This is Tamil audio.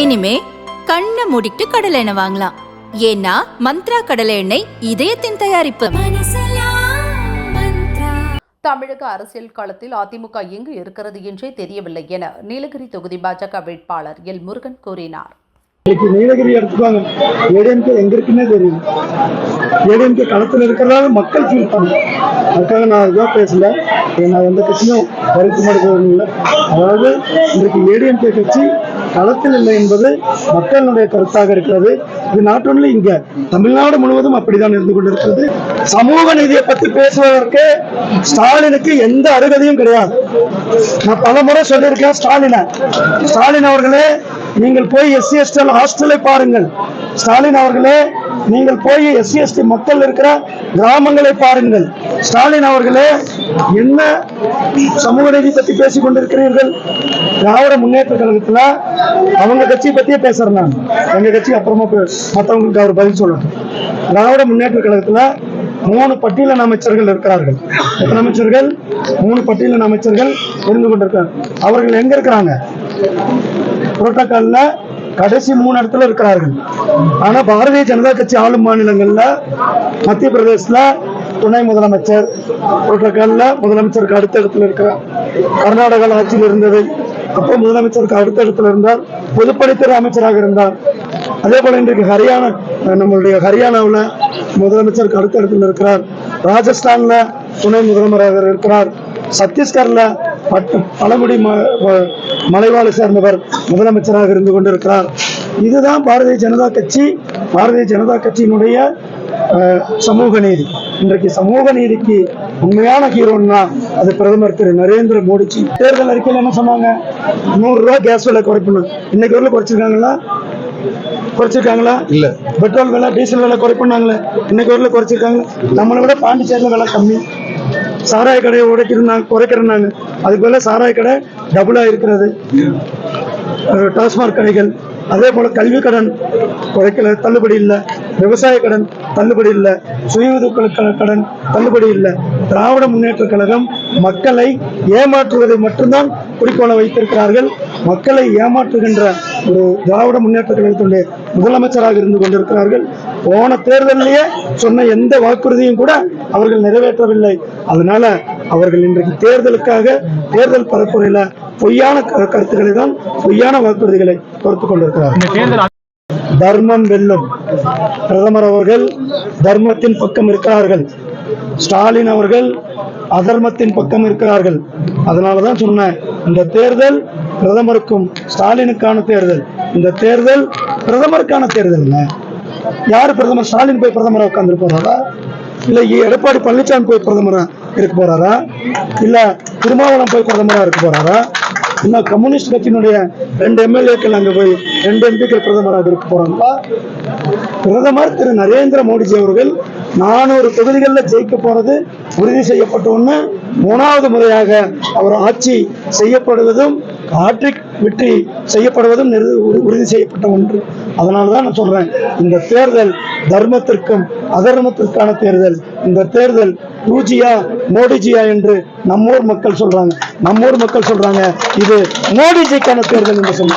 இனிமே கண்ணை மூடிட்டு கடலை எண்ணெய் வாங்கலாம். ஏன்னா மந்த்ரா கடலை எண்ணெய் இதயத்தின் தயாரிப்பு. தமிழக அரசியல் களத்தில் அதிமுக எங்கு இருக்கிறது என்றே தெரியவில்லை என நீலகிரி தொகுதி பாஜக வேட்பாளர் எல் முருகன் கூறினார். இன்னைக்கு நீலகிரி எடுத்துக்கோங்க. ஏடிஎம்கே எங்க இருக்குன்னே தெரியும். ஏடிஎம்கே களத்தில் இருக்கிறதால மக்கள் ஃபீல் பண்ணும் அதுக்காக நான் இதுவாக பேசல. நான் எந்த கட்சியும் கருத்து மறுக்கிறது இல்லை அதாவது இன்றைக்கு ஏடிஎம்கே கட்சி களத்தில் இல்லை என்பது மக்களுடைய கருத்தாக இருக்கிறது. இது நாட் ஒன்லி இங்க தமிழ்நாடு முழுவதும் அப்படிதான் இருந்து கொண்டிருக்கிறது. சமூக நீதியை பத்தி பேசுவதற்கு ஸ்டாலினுக்கு எந்த அருகதையும் கிடையாது. நான் பல முறை சொல்லியிருக்கேன் ஸ்டாலினை. ஸ்டாலின் அவர்களே நீங்கள் போய் எஸ்சி எஸ்டி ஹாஸ்டலை பாருங்கள். ஸ்டாலின் அவர்களே நீங்கள் போய் எஸ்சி எஸ்டி மக்கள் இருக்கிற கிராமங்களை பாருங்கள். ஸ்டாலின் அவர்களே என்ன சமூக நீதி பத்தி பேசிக் கொண்டிருக்கிறீர்கள்? திராவிட முன்னேற்ற கழகத்துல அவங்க கட்சியை பத்தியே பேசுறேன் நான். எங்க கட்சி அப்புறமா மற்றவங்களுக்கு அவர் பதில் சொல்லட்டும். திராவிட முன்னேற்ற கழகத்துல மூணு பட்டியலின் அமைச்சர்கள் இருக்கிறார்கள். எத்தனை அமைச்சர்கள்? மூணு பட்டியலின் அமைச்சர்கள் இருந்து கொண்டிருக்கிறார் அவர்கள் எங்க இருக்கிறாங்க? புரோட்டோகால்ல கடைசி மூணு இடத்துல இருக்கிறார்கள். ஆனா பாரதிய ஜனதா கட்சி ஆளும் மாநிலங்கள்ல மத்திய பிரதேசல துணை முதலமைச்சர் புரோட்டோகால்ல முதலமைச்சருக்கு அடுத்த இடத்துல இருக்கிறார். கர்நாடகாவில் ஆட்சியில் இருந்தது. அப்போ முதலமைச்சருக்கு அடுத்த இடத்துல இருந்தார். பொதுப்பணித்துறை அமைச்சராக இருந்தார். அதே போல இன்றைக்கு ஹரியானா நம்மளுடைய ஹரியானாவில் முதலமைச்சருக்கு அடுத்த இடத்துல இருக்கிறார். ராஜஸ்தான்ல துணை முதலமைச்சராக இருக்கிறார். சத்தீஸ்கர்ல பட்டு பழங்குடி ம- சேர்ந்தவர் முதலமைச்சராக இருந்து கொண்டிருக்கிறார். இதுதான் பாரதிய ஜனதா கட்சி பாரதிய ஜனதா கட்சியினுடைய சமூக நீதி. இன்றைக்கு சமூக நீதிக்கு உண்மையான ஹீரோன்னா அது பிரதமர் திரு நரேந்திர மோடிஜி. தேர்தல் அறிக்கையில் என்ன சொன்னாங்க? நூறு ரூபாய் கேஸ் விலை குறைக்கணும் இன்னைக்கு வரல குறைச்சிருக்காங்களா? குறைச்சிருக்காங்களா? இல்ல. பெட்ரோல் விலை டீசல் விலை குறைப்பண்ணாங்களே இன்னைக்கு வரல குறைச்சிருக்காங்க நம்மளை விட பாண்டிச்சேரியில் விலை கம்மி. சாராய கடையை உடைக்கிறாங்க குறைக்கிறனாங்க அதுக்கு மேல சாராய கடை டபுளா இருக்கிறது. அஹ் டாஸ்மாக் கடைகள். அதே போல கல்வி கடன் குறைக்கல தள்ளுபடி இல்லை. விவசாய கடன் தள்ளுபடி இல்லை. சுய கடன் தள்ளுபடி இல்லை. திராவிட முன்னேற்ற கழகம் மக்களை ஏமாற்றுவதை மட்டும்தான் குறிக்கோளை வைத்திருக்கிறார்கள். மக்களை ஏமாற்றுகின்ற ஒரு திராவிட முன்னேற்ற கழகத்தினுடைய முதலமைச்சராக இருந்து கொண்டிருக்கிறார்கள். போன தேர்தலிலேயே சொன்ன எந்த வாக்குறுதியும் கூட அவர்கள் நிறைவேற்றவில்லை. அதனால அவர்கள் இன்றைக்கு தேர்தலுக்காக தேர்தல் பரப்புரையில பொய்யான கருத்துக்களை தான் பொய்யான வாக்குறுதிகளை கொடுத்து கொண்டிருக்கிறார்கள் தர்மம் வெல்லும். பிரதமர் அவர்கள் தர்மத்தின் பக்கம் இருக்கிறார்கள். ஸ்டாலின் அவர்கள் அதர்மத்தின் பக்கம் இருக்கிறார்கள். அதனால தான் சொன்னேன் இந்த தேர்தல் பிரதமருக்கும் ஸ்டாலினுக்கான தேர்தல். இந்த தேர்தல் பிரதமருக்கான தேர்தல் யார் பிரதமர்? ஸ்டாலின் போய் பிரதமரா உட்கார்ந்து போறாரா? இல்ல எடப்பாடி பழனிசாமி போய் பிரதமரா இருக்க போறாரா? இல்ல திருமாவளம் போய் பிரதமரா இருக்க போறாரா? இன்னும் கம்யூனிஸ்ட் கட்சியினுடைய ரெண்டு எம்எல்ஏக்கள் அங்க போய் ரெண்டு எம்பிக்கள் பிரதமராக இருக்க போறாங்களா? பிரதமர் திரு நரேந்திர மோடிஜி அவர்கள் நானூறு தொகுதிகளில் ஜெயிக்க போறது உறுதி செய்யப்பட்ட ஒண்ணு. மூணாவது முறையாக அவர் ஆட்சி செய்யப்படுவதும் ஆட்ரிக் வெற்றி செய்யப்படுவதும் நிறு- உறுதி செய்யப்பட்ட ஒன்று. அதனால தான் நான் சொல்றேன் இந்த தேர்தல் தர்மத்திற்கும் அதர்மத்திற்கான தேர்தல். இந்த தேர்தல் ரூஜியா மோடிஜியா என்று நம்மூர் மக்கள் சொல்றாங்க. நம்மூர் மக்கள் சொல்றாங்க இது மோடிஜிக்கான தேர்தல் என்று சொல்லி